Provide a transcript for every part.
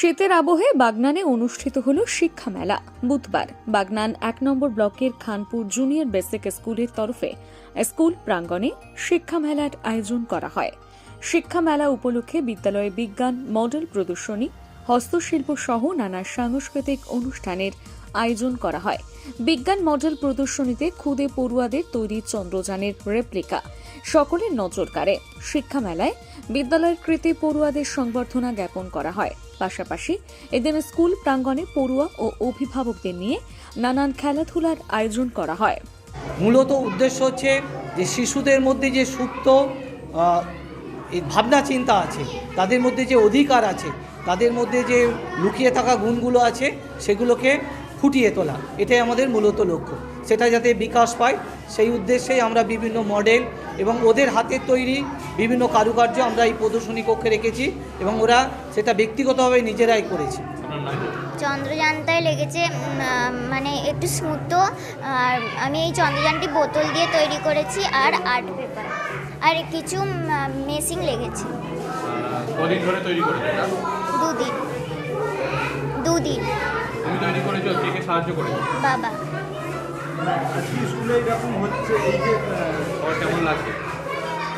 শীতের আবহে বাগনানে অনুষ্ঠিত হল শিক্ষা মেলা। বুধবার বাগনান এক নম্বর ব্লকের খানপুর জুনিয়র বেসিক স্কুলের তরফে স্কুল প্রাঙ্গণে শিক্ষা মেলার আয়োজন করা হয়। শিক্ষা মেলা উপলক্ষে বিদ্যালয়ে বিজ্ঞান, মডেল প্রদর্শনী হস্তশিল্প সহ নানা সাংস্কৃতিক অনুষ্ঠানের আয়োজন করা হয়। বিজ্ঞান মডেল প্রদর্শনীতে খুদে পড়ুয়াদের তৈরি চন্দ্রযানের রেপ্লিকা। সকলের নজর কাড়ে। শিক্ষা মেলায় বিদ্যালয়ের কৃতি পড়ুয়াদের সংবর্ধনা জ্ঞাপন করা হয়। পাশাপাশি এদিন স্কুল প্রাঙ্গণে পড়ুয়া ও অভিভাবকদের নিয়ে নানান খেলাধুলার আয়োজন করা হয়। মূলত উদ্দেশ্য হচ্ছে যে শিশুদের মধ্যে যে সুপ্ত ভাবনা চিন্তা আছে, তাদের মধ্যে যে অধিকার আছে তাদের মধ্যে যে লুকিয়ে থাকা গুণগুলো আছে সেগুলোকে ফুটিয়ে তোলা। এটাই আমাদের মূলত লক্ষ্য। সেটা যাতে বিকাশ পায় সেই উদ্দেশ্যেই আমরা বিভিন্ন মডেল এবং ওদের হাতের তৈরি বিভিন্ন কারুকার্য আমরা এই প্রদর্শনী কক্ষে রেখেছি এবং ওরা সেটা ব্যক্তিগতভাবে নিজেরাই করেছে। চন্দ্রযানটায় লেগেছে মানে একটু স্মুথ আর আমি এই চন্দ্রযানটি বোতল দিয়ে তৈরি করেছি আর আর্ট পেপার। আর কিছু মেসিং লেগেছে। কদিন ধরে তৈরি করেছ দুদিন। দুদিন। তুমি তৈরি করেছ কে কে সাহায্য করেছ? বাবা। আজকে স্কুলে এরকম হচ্ছে এই যে কেমন লাগছে?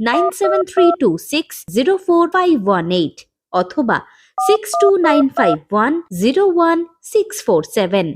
nine seven three two six zero four five one eight অথবা six two nine five one zero one six four seven